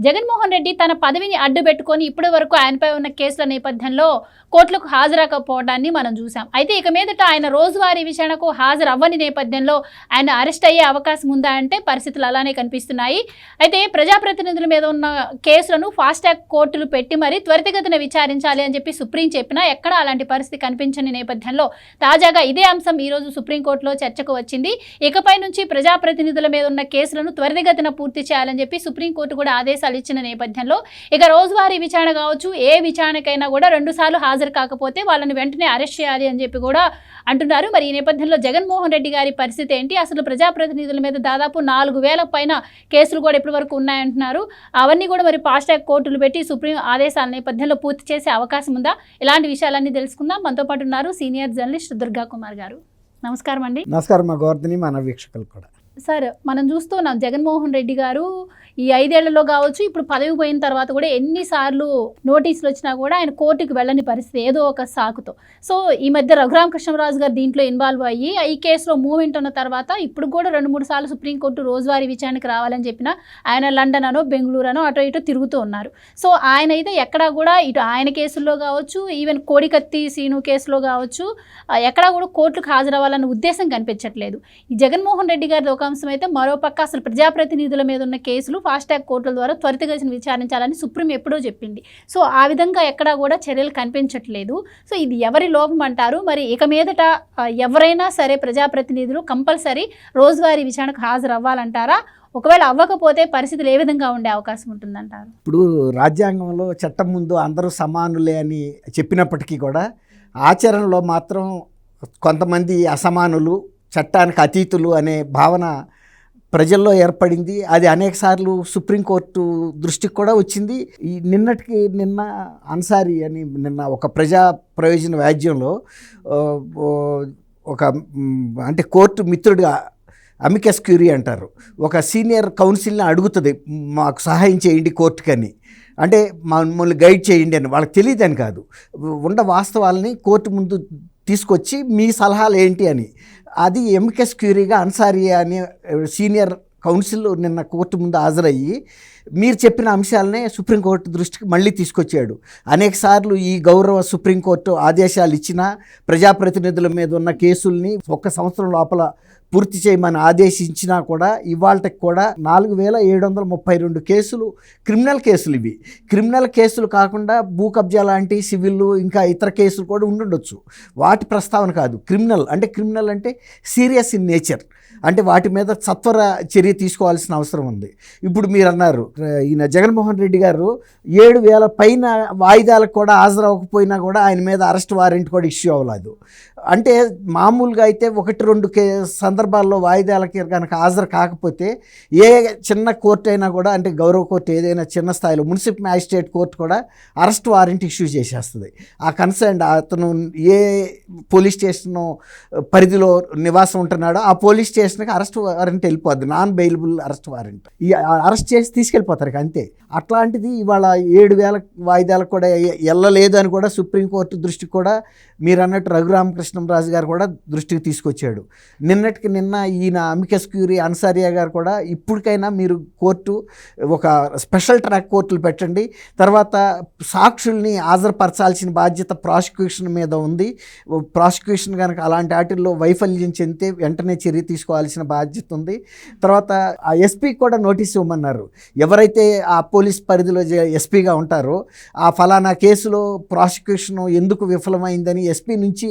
జగన్మోహన్ రెడ్డి తన పదవిని అడ్డుపెట్టుకొని ఇప్పటి వరకు ఆయనపై ఉన్న కేసుల నేపథ్యంలో కోర్టులకు హాజరకపోవడాన్ని మనం చూసాం అయితే ఇక మీదట ఆయన రోజువారీ విచారణకు హాజరవ్వని నేపథ్యంలో ఆయన అరెస్ట్ అయ్యే అవకాశం ఉందా అంటే పరిస్థితులు అలానే కనిపిస్తున్నాయి. అయితే ప్రజాప్రతినిధుల మీద ఉన్న కేసులను ఫాస్ట్ ట్రాక్ కోర్టులు పెట్టి మరి త్వరితగతిన విచారించాలి అని చెప్పి సుప్రీం చెప్పినా ఎక్కడ అలాంటి పరిస్థితి కనిపించని నేపథ్యంలో తాజాగా ఇదే అంశం ఈ రోజు సుప్రీంకోర్టులో చర్చకు వచ్చింది. ఇకపై నుంచి ప్రజాప్రతినిధుల మీద ఉన్న కేసులను త్వరితగతిన పూర్తి చేయాలని చెప్పి సుప్రీంకోర్టు కూడా ఆదేశాలు ఇచ్చిన నేపథ్యంలో ఇక రోజువారీ విచారణ కావచ్చు ఏ విచారణకైనా కూడా రెండు సార్లు హాజరు కాకపోతే వాళ్ళని వెంటనే అరెస్ట్ చేయాలి అని చెప్పి కూడా అంటున్నారు. మరి ఈ నేపథ్యంలో జగన్మోహన్ రెడ్డి గారి పరిస్థితి ఏంటి? అసలు ప్రజాప్రతినిధుల మీద దాదాపు నాలుగు వేల పైన కేసులు కూడా ఇప్పటి వరకు ఉన్నాయంటున్నారు. అవన్నీ కూడా మరి ఫాస్ట్ ట్రాక్ కోర్టులు పెట్టి సుప్రీం ఆదేశాల నేపథ్యంలో పూర్తి చేసే అవకాశం ఉందా? ఇలాంటి విషయాలన్నీ తెలుసుకుందాం. మనతో పాటు ఉన్నారు సీనియర్ జర్నలిస్ట్ దుర్గా కుమార్ గారు. నమస్కారం అండి. నమస్కారం మా గోవర్ధని మన వీక్షకులు కూడా. సార్ మనం చూస్తున్నాం జగన్మోహన్ రెడ్డి గారు ఈ ఐదేళ్ళలో కావచ్చు ఇప్పుడు పదవి పోయిన తర్వాత కూడా ఎన్నిసార్లు నోటీసులు వచ్చినా కూడా ఆయన కోర్టుకు వెళ్ళని పరిస్థితి ఏదో ఒక సాకుతో. సో ఈ మధ్య రఘురామకృష్ణరాజు గారు దీంట్లో ఇన్వాల్వ్ అయ్యి ఈ కేసులో మూమెంట్ ఉన్న తర్వాత ఇప్పుడు కూడా రెండు మూడు సార్లు సుప్రీంకోర్టు రోజువారీ విచారణకు రావాలని చెప్పిన ఆయన లండన్ అనో బెంగళూరు అనో అటో ఇటో తిరుగుతూ ఉన్నారు. సో ఆయన అయితే ఎక్కడా కూడా ఇటు ఆయన కేసుల్లో కావచ్చు ఈవెన్ కోడికత్తి సీను కేసులో కావచ్చు ఎక్కడా కూడా కోర్టుకు హాజరవ్వాలన్న ఉద్దేశం కనిపించట్లేదు. ఈ జగన్మోహన్ రెడ్డి గారి ఒక అంశం అయితే మరోపక్క అసలు ప్రజాప్రతినిధుల మీద ఉన్న కేసులు ఫాస్ట్ ట్రాక్ కోర్టుల ద్వారా త్వరితగతిని విచారించాలని సుప్రీం ఎప్పుడో చెప్పింది. సో ఆ విధంగా ఎక్కడా కూడా చర్యలు కనిపించట్లేదు. సో ఇది ఎవరి లోపం అంటారు? మరి ఇక మీదట ఎవరైనా సరే ప్రజాప్రతినిధులు కంపల్సరీ రోజువారీ విచారణకు హాజరు అవ్వాలంటారా ఒకవేళ అవ్వకపోతే పరిస్థితులు ఏ విధంగా ఉండే అవకాశం ఉంటుందంటారు? ఇప్పుడు రాజ్యాంగంలో చట్టం ముందు అందరూ సమానులే అని చెప్పినప్పటికీ కూడా ఆచరణలో మాత్రం కొంతమంది అసమానులు చట్టానికి అతీతులు అనే భావన ప్రజల్లో ఏర్పడింది. అది అనేకసార్లు సుప్రీంకోర్టు దృష్టికి కూడా వచ్చింది. ఈ నిన్నటికి నిన్న అన్సారీ అని నిన్న ఒక ప్రజా ప్రయోజన వ్యాజ్యంలో ఒక అంటే కోర్టు మిత్రుడిగా అమికస్ క్యూరీ అంటారు. ఒక సీనియర్ కౌన్సిల్ని అడుగుతుంది మాకు సహాయం చేయండి కోర్టుకని. అంటే మమ్మల్ని గైడ్ చేయండి అని వాళ్ళకి తెలియదని కాదు. ఉన్న వాస్తవాలని కోర్టు ముందు తీసుకొచ్చి మీ సలహాలు ఏంటి అని. అది ఎంకెస్ క్యూరీగా అన్సారీ అనే సీనియర్ కౌన్సిల్ నిన్న కోర్టు ముందు హాజరయ్యి మీరు చెప్పిన అంశాలనే సుప్రీంకోర్టు దృష్టికి మళ్ళీ తీసుకొచ్చాడు. అనేక సార్లు ఈ గౌరవ సుప్రీంకోర్టు ఆదేశాలు ఇచ్చినా ప్రజాప్రతినిధుల మీద ఉన్న కేసుల్ని ఒక్క సంవత్సరం లోపల పూర్తి చేయమని ఆదేశించినా కూడా ఇవాళకి కూడా నాలుగు వేల ఏడు వందల ముప్పై రెండు కేసులు క్రిమినల్ కేసులు ఇవి. క్రిమినల్ కేసులు కాకుండా భూ కబ్జా లాంటి సివిల్ ఇంకా ఇతర కేసులు కూడా ఉండుండొచ్చు. వాటి ప్రస్తావన కాదు. క్రిమినల్ అంటే క్రిమినల్ అంటే సీరియస్ ఇన్ నేచర్. అంటే వాటి మీద సత్వర చర్య తీసుకోవాల్సిన అవసరం ఉంది. ఇప్పుడు మీరు అన్నారు ఈయన జగన్మోహన్ రెడ్డి గారు ఏడు వేల పైన వాయిదాలకు కూడా హాజరవ్వకపోయినా కూడా ఆయన మీద అరెస్ట్ వారెంట్ కూడా ఇష్యూ అవ్వలేదు. అంటే మామూలుగా అయితే ఒకటి రెండు కే సందర్భాల్లో వాయిదాలకి కనుక హాజరు కాకపోతే ఏ చిన్న కోర్టు అయినా కూడా అంటే గౌరవ కోర్టు ఏదైనా చిన్న స్థాయిలో మున్సిపల్ మ్యాజిస్ట్రేట్ కోర్టు కూడా అరెస్ట్ వారెంట్ ఇష్యూ చేసేస్తుంది. ఆ కన్సర్న్ అతను ఏ పోలీస్ స్టేషన్ పరిధిలో నివాసం ఉంటున్నాడో ఆ పోలీస్ స్టేషన్కి అరెస్ట్ వారెంట్ వెళ్ళిపోద్ది. నాన్ బెయిలబుల్ అరెస్ట్ వారెంట్ ఈ అరెస్ట్ చేసి తీసుకెళ్ళిపోతారు అంతే. అట్లాంటిది ఇవాళ ఏడు వేల వాయిదాలకు కూడా వెళ్ళలేదు అని కూడా సుప్రీంకోర్టు దృష్టికి కూడా మీరు అన్నట్టు రఘురామకృష్ణరాజు గారు కూడా దృష్టికి తీసుకొచ్చాడు. నిన్నటికి నిన్న ఈయన అమికస్ క్యూరీ అన్సారియా గారు కూడా ఇప్పటికైనా మీరు కోర్టు ఒక స్పెషల్ ట్రాక్ కోర్టులు పెట్టండి. తర్వాత సాక్షుల్ని హాజరుపరచాల్సిన బాధ్యత ప్రాసిక్యూషన్ మీద ఉంది. ప్రాసిక్యూషన్ కనుక అలాంటి వాటిల్లో వైఫల్యం చెందితే వెంటనే చర్య తీసుకోవాల్సిన బాధ్యత ఉంది. తర్వాత ఆ ఎస్పీకి కూడా నోటీస్ ఇవ్వమన్నారు. ఎవరైతే ఆ పోలీస్ పరిధిలో ఎస్పీగా ఉంటారో ఆ ఫలానా కేసులో ప్రాసిక్యూషన్ ఎందుకు విఫలమైందని ఎస్పీ నుంచి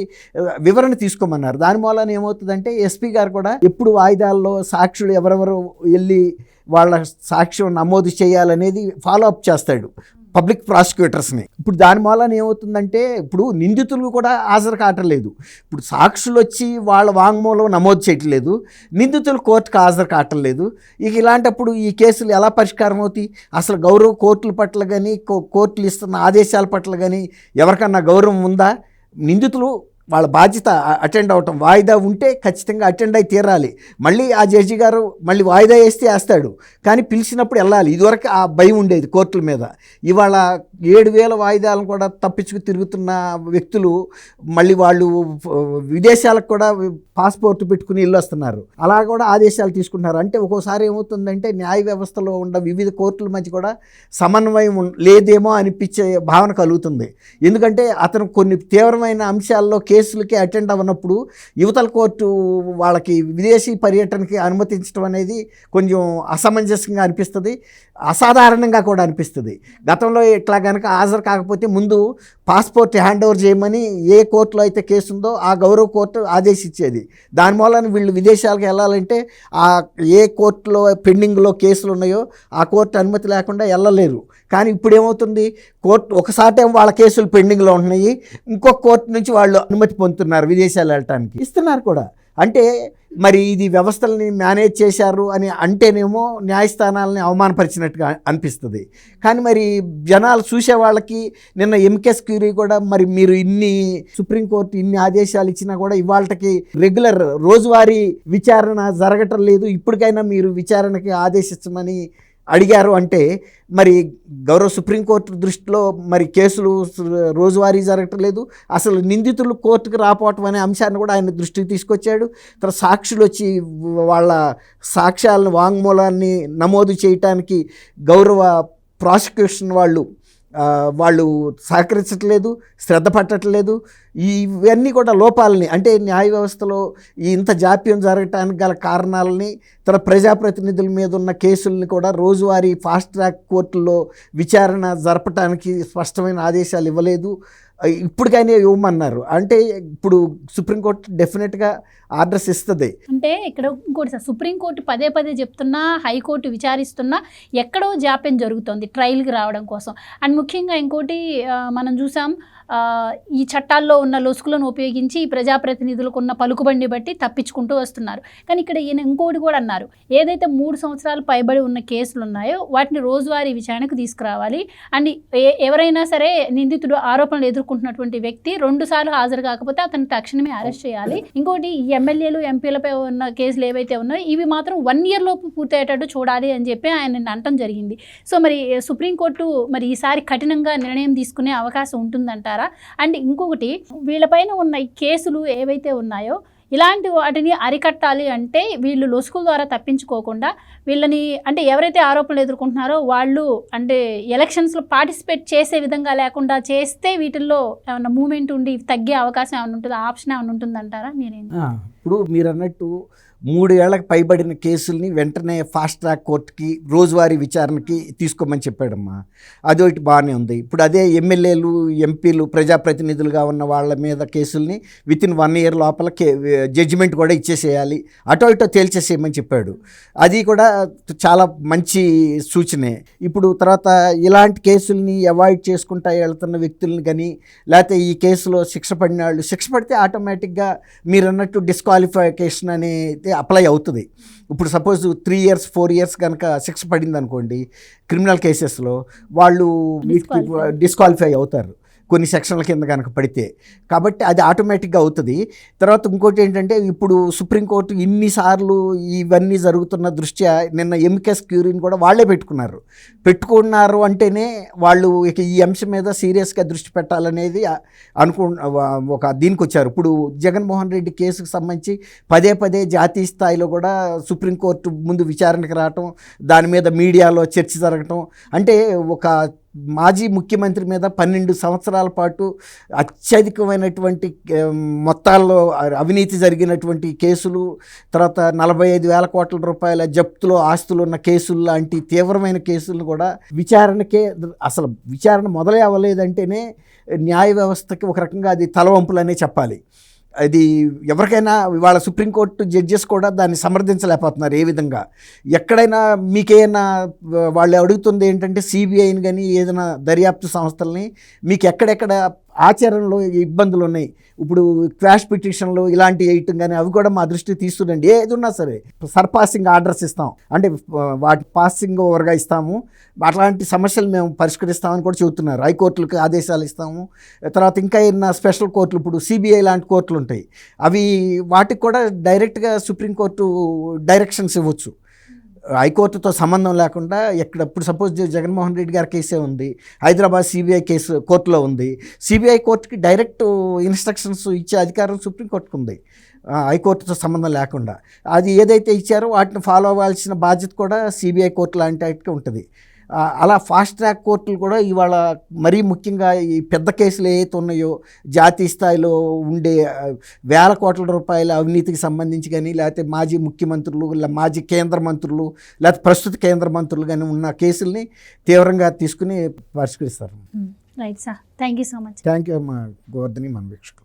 వివరణ తీసుకోమన్నారు. దాని మూలన ఏమవుతుందంటే ఎస్పీ గారు కూడా ఎప్పుడు వాయిదాల్లో సాక్షులు ఎవరెవరు వెళ్ళి వాళ్ళ సాక్ష్యం నమోదు చేయాలనేది ఫాలో అప్ చేస్తాడు పబ్లిక్ ప్రాసిక్యూటర్స్ని ఇప్పుడు దాని మూలన ఏమవుతుందంటే ఇప్పుడు నిందితులు కూడా హాజరు కావట్లేదు. ఇప్పుడు సాక్షులు వచ్చి వాళ్ళ వాంగ్మూలం నమోదు చేయట్లేదు. నిందితులు కోర్టుకు హాజరు కావట్లేదు. ఇక ఇలాంటప్పుడు ఈ కేసులు ఎలా పరిష్కారం అవుతాయి? అసలు గౌరవ కోర్టుల పట్ల కానీ కోర్టులు ఇస్తున్న ఆదేశాల పట్ల కానీ ఎవరికన్నా గౌరవం ఉందా? నిందితులు వాళ్ళ బాధ్యత అటెండ్ అవటం. వాయిదా ఉంటే ఖచ్చితంగా అటెండ్ అయి తీరాలి. మళ్ళీ ఆ జడ్జి గారు మళ్ళీ వాయిదా వేస్తే వేస్తాడు. కానీ పిలిచినప్పుడు వెళ్ళాలి. ఇదివరకు ఆ భయం ఉండేది కోర్టుల మీద. ఇవాళ ఏడు వేల వాయిదాలను కూడా తప్పించుకు తిరుగుతున్న వ్యక్తులు మళ్ళీ వాళ్ళు విదేశాలకు కూడా పాస్పోర్ట్ పెట్టుకుని ఇల్లు వస్తున్నారు. అలా కూడా ఆదేశాలు తీసుకుంటున్నారు. అంటే ఒక్కోసారి ఏమవుతుందంటే న్యాయ వ్యవస్థలో ఉన్న వివిధ కోర్టుల మధ్య కూడా సమన్వయం లేదేమో అనిపించే భావన కలుగుతుంది. ఎందుకంటే అతను కొన్ని తీవ్రమైన అంశాల్లో కేసు కేసులకి అటెండ్ అవ్వనప్పుడు యువతల కోర్టు వాళ్ళకి విదేశీ పర్యటనకి అనుమతించడం అనేది కొంచెం అసమంజసంగా అనిపిస్తుంది అసాధారణంగా కూడా అనిపిస్తుంది. గతంలో ఇట్లా కనుక హాజరు కాకపోతే ముందు పాస్పోర్ట్ హ్యాండ్ ఓవర్ చేయమని ఏ కోర్టులో అయితే కేసు ఉందో ఆ గౌరవ కోర్టు ఆదేశించేది దాని మూలన వీళ్ళు విదేశాలకు వెళ్ళాలంటే ఆ ఏ కోర్టులో పెండింగ్లో కేసులు ఉన్నాయో ఆ కోర్టు అనుమతి లేకుండా వెళ్ళలేరు. కానీ ఇప్పుడు ఏమవుతుంది కోర్టు ఒకసారి వాళ్ళ కేసులు పెండింగ్లో ఉన్నాయి ఇంకొక కోర్టు నుంచి వాళ్ళు అనుమతి పొందుతున్నారు విదేశాలు వెళ్ళటానికి. ఇస్తున్నారు కూడా. అంటే మరి ఇది వ్యవస్థలని మేనేజ్ చేశారు అని అంటేనేమో న్యాయస్థానాలని అవమానపరిచినట్టుగా అనిపిస్తుంది. కానీ మరి జనాలు చూసే వాళ్ళకి నిన్న ఎంకెస్ క్యూరీ కూడా మరి మీరు ఇన్ని సుప్రీంకోర్టు ఇన్ని ఆదేశాలు ఇచ్చినా కూడా ఇవాళకి రెగ్యులర్ రోజువారీ విచారణ జరగటం లేదు. ఇప్పటికైనా మీరు విచారణకి ఆదేశించమని అడిగారు అంటే మరి గౌరవ సుప్రీంకోర్టు దృష్టిలో మరి కేసులు రోజువారీ జరగటం లేదు. అసలు నిందితులు కోర్టుకు రాపోవటం అనే అంశాన్ని కూడా ఆయన దృష్టికి తీసుకొచ్చాడు. తర్వాత సాక్షులు వచ్చి వాళ్ళ సాక్ష్యాలను వాంగ్మూలాన్ని నమోదు చేయటానికి గౌరవ ప్రాసిక్యూషన్ వాళ్ళు వాళ్ళు సహకరించట్లేదు శ్రద్ధ పట్టట్లేదు. ఇవన్నీ కూడా లోపాలని అంటే న్యాయ వ్యవస్థలో ఇంత జాప్యం జరగటానికి గల కారణాలని తన ప్రజాప్రతినిధుల మీద ఉన్న కేసుల్ని కూడా రోజువారీ ఫాస్ట్ ట్రాక్ కోర్టుల్లో విచారణ జరపటానికి స్పష్టమైన ఆదేశాలు ఇవ్వలేదు. ఇప్పటికైనా ఇవ్వమన్నారు. అంటే ఇప్పుడు సుప్రీంకోర్టు డెఫినెట్గా ఆర్డర్స్ ఇస్తుంది. అంటే ఇక్కడ ఇంకోటి సార్ సుప్రీంకోర్టు పదే పదే చెప్తున్నా హైకోర్టు విచారిస్తున్నా ఎక్కడో జాప్యం జరుగుతోంది ట్రయల్కి రావడం కోసం. అండ్ ముఖ్యంగా ఇంకోటి మనం చూసాం ఈ చట్టాల్లో ఉన్న లొసుకులను ఉపయోగించి ఈ ప్రజాప్రతినిధులకు ఉన్న పలుకుబండి బట్టి తప్పించుకుంటూ వస్తున్నారు. కానీ ఇక్కడ ఈయన ఇంకోటి కూడా అన్నారు ఏదైతే మూడు సంవత్సరాలు పైబడి ఉన్న కేసులు ఉన్నాయో వాటిని రోజువారీ విచారణకు తీసుకురావాలి. అండ్ ఎవరైనా సరే నిందితుడు ఆరోపణలు ఎదుర్కొంటున్నటువంటి వ్యక్తి రెండు సార్లు హాజరు కాకపోతే అతన్ని తక్షణమే అరెస్ట్ చేయాలి. ఇంకోటి ఈ ఎమ్మెల్యేలు ఎంపీలపై ఉన్న కేసులు ఏవైతే ఉన్నాయో ఇవి మాత్రం వన్ ఇయర్ లోపు పూర్తయ్యేటట్టు చూడాలి అని చెప్పి ఆయన అనటం జరిగింది. సో మరి సుప్రీంకోర్టు మరి ఈసారి కఠినంగా నిర్ణయం తీసుకునే అవకాశం ఉంటుందంటారా? అండ్ ఇంకొకటి వీళ్ళపైన ఉన్న ఈ కేసులు ఏవైతే ఉన్నాయో ఇలాంటి వాటిని అరికట్టాలి అంటే వీళ్ళు లొసుకుల ద్వారా తప్పించుకోకుండా వీళ్ళని అంటే ఎవరైతే ఆరోపణలు ఎదుర్కొంటున్నారో వాళ్ళు అంటే ఎలక్షన్స్లో పార్టిసిపేట్ చేసే విధంగా లేకుండా చేస్తే వీటిల్లో ఏమైనా మూమెంట్ ఉండి తగ్గే అవకాశం ఏమైనా ఉంటుందా? ఆప్షన్ ఏమైనా ఉంటుందంటారా? మీరేం ఇప్పుడు మీరు అన్నట్టు మూడు ఏళ్ళకు పైబడిన కేసుల్ని వెంటనే ఫాస్ట్ ట్రాక్ కోర్టుకి రోజువారీ విచారణకి తీసుకోమని చెప్పాడమ్మా. అదొకటి బాగానే ఉంది. ఇప్పుడు అదే ఎమ్మెల్యేలు ఎంపీలు ప్రజాప్రతినిధులుగా ఉన్న వాళ్ళ మీద కేసుల్ని విత్ ఇన్ వన్ ఇయర్ లోపల కే జడ్జిమెంట్ కూడా ఇచ్చేసేయాలి. అటో ఇటో తేల్చేసేయమని చెప్పాడు. అది కూడా చాలా మంచి సూచనే. ఇప్పుడు తర్వాత ఇలాంటి కేసుల్ని అవాయిడ్ చేసుకుంటా వెళ్తున్న వ్యక్తుల్ని కానీ లేకపోతే ఈ కేసులో శిక్ష పడిన వాళ్ళు శిక్ష పడితే ఆటోమేటిక్గా మీరు అన్నట్టు డిస్క్వాలిఫికేషన్ అనేది అప్లై అవుతుంది ఇప్పుడు suppose three years four years కనుక శిక్ష పడింది అనుకోండి క్రిమినల్ కేసెస్లో వాళ్ళు. డిస్క్వాలిఫై అవుతారు కొన్ని సెక్షన్ల కింద కనుక పడితే. కాబట్టి అది ఆటోమేటిక్గా అవుతుంది. తర్వాత ఇంకోటి ఏంటంటే ఇప్పుడు సుప్రీంకోర్టు ఇన్నిసార్లు ఇవన్నీ జరుగుతున్న దృష్ట్యా నిన్న ఎంకెస్ క్యూరీని కూడా వాళ్ళే పెట్టుకున్నారు. పెట్టుకున్నారు అంటేనే వాళ్ళు ఇక ఈ అంశం మీద సీరియస్గా దృష్టి పెట్టాలనేది అనుకు ఒక దీనికి వచ్చారు ఇప్పుడు జగన్మోహన్ రెడ్డి కేసుకు సంబంధించి పదే పదే జాతీయ స్థాయిలో కూడా సుప్రీంకోర్టు ముందు విచారణకు రావటం దాని మీద మీడియాలో చర్చ జరగటం అంటే ఒక మాజీ ముఖ్యమంత్రి మీద పన్నెండు సంవత్సరాల పాటు అత్యధికమైనటువంటి మొత్తాల్లో అవినీతి జరిగినటువంటి కేసులు తర్వాత నలభై ఐదు వేల కోట్ల రూపాయల జప్తులో ఆస్తులు ఉన్న కేసులు లాంటి తీవ్రమైన కేసులను కూడా విచారణకే అసలు విచారణ మొదలే అవ్వలేదంటేనే న్యాయ వ్యవస్థకి ఒక రకంగా అది తలవంపులనే చెప్పాలి. అది ఎవరికైనా ఇవాళ సుప్రీంకోర్టు జడ్జెస్ కూడా దాన్ని సమర్థించలేకపోతున్నారు ఏ విధంగా? ఎక్కడైనా మీకేమైనా వాళ్ళు అడుగుతుంది ఏంటంటే సిబిఐని కానీ ఏదైనా దర్యాప్తు సంస్థల్ని మీకు ఎక్కడెక్కడ ఆచరణలో ఇబ్బందులు ఉన్నాయి ఇప్పుడు క్వాష్ పిటిషన్లు ఇలాంటి వేయటం కానీ అవి కూడా మా దృష్టికి తీసుకురండి. ఏది ఉన్నా సరే సర్పాసింగ్ ఆర్డర్స్ ఇస్తాం. అంటే వాటి పాసింగ్ ఓవర్గా ఇస్తాము. అట్లాంటి సమస్యలు మేము పరిష్కరిస్తామని కూడా చెబుతున్నారు. హైకోర్టులకు ఆదేశాలు ఇస్తాము. తర్వాత ఇంకా ఏమైనా స్పెషల్ కోర్టులు ఇప్పుడు సిబిఐ లాంటి కోర్టులు ఉంటాయి. అవి వాటికి కూడా డైరెక్ట్గా సుప్రీంకోర్టు డైరెక్షన్స్ ఇవ్వచ్చు. హైకోర్టుతో సంబంధం లేకుండా ఎక్కడ ఇప్పుడు సపోజ్ జగన్మోహన్ రెడ్డి గారి కేసే ఉంది హైదరాబాద్ సిబిఐ కేసు కోర్టులో ఉంది సిబిఐ కోర్టుకి డైరెక్ట్ ఇన్స్ట్రక్షన్స్ ఇచ్చే అధికారం సుప్రీంకోర్టుకు ఉంది హైకోర్టుతో సంబంధం లేకుండా. అది ఏదైతే ఇచ్చారో వాటిని ఫాలో అవ్వాల్సిన బాధ్యత కూడా సిబిఐ కోర్టు లాంటి వాటికి ఉంటుంది. అలా ఫాస్ట్ ట్రాక్ కోర్టులు కూడా ఇవాళ మరీ ముఖ్యంగా ఈ పెద్ద కేసులు ఏవైతే ఉన్నాయో జాతీయ స్థాయిలో ఉండే వేల కోట్ల రూపాయల అవినీతికి సంబంధించి కానీ లేకపోతే మాజీ ముఖ్యమంత్రులు మాజీ కేంద్ర మంత్రులు లేకపోతే ప్రస్తుత కేంద్ర మంత్రులు కానీ ఉన్న కేసుల్ని తీవ్రంగా తీసుకుని పరిష్కరిస్తారు. Right sir. Thank you so much. Thank you మా గోవర్ధని మన వీక్షకులు.